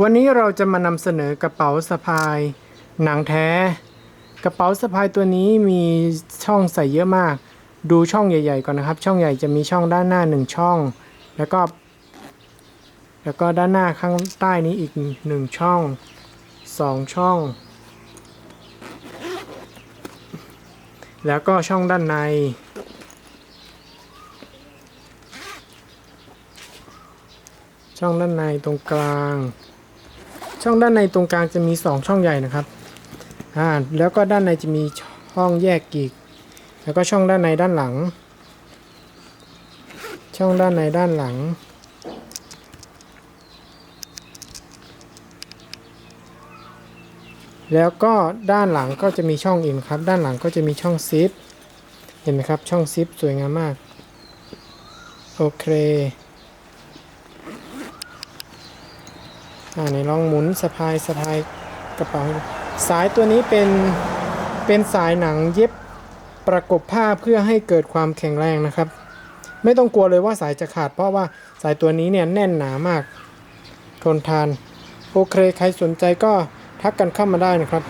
วันนี้เราจะมานำเสนอกระเป๋าสะพายหนังแท้ กระเป๋าสะพายตัวนี้มีช่องใส่เยอะมาก ดูช่องใหญ่ ๆ ก่อนนะครับ ช่องใหญ่จะมีช่องด้านหน้าหนึ่งช่อง แล้วก็ แล้วก็ด้านหน้าข้างใต้นี้อีกหนึ่งช่องสองช่อง แล้วก็ช่องด้านในช่องด้านในตรงกลาง ช่องด้านในตรงกลางจะมี 2 ช่องใหญ่นะครับอ่าแล้วก็ด้านในจะมีช่องแยกอีก แล้วก็ช่องด้านในด้านหลัง ช่องด้านในด้านหลัง แล้วก็ด้านหลังก็จะมีช่องอีกนครับ ด้านหลังก็จะมีช่องซิป เห็นไหมครับ ช่องซิปสวยงามมาก โอเค อ่าในลองหมุนสะพายสะพายกระเป๋าสายตัวนี้เป็นเป็นสายหนังเย็บประกบผ้าเพื่อให้เกิดความแข็งแรงนะครับ ไม่ต้องกลัวเลยว่าสายจะขาด เพราะว่าสายตัวนี้เนี่ยแน่นหนามากทนทานโอเคใครสนใจก็ทักกันเข้ามาได้นะครับ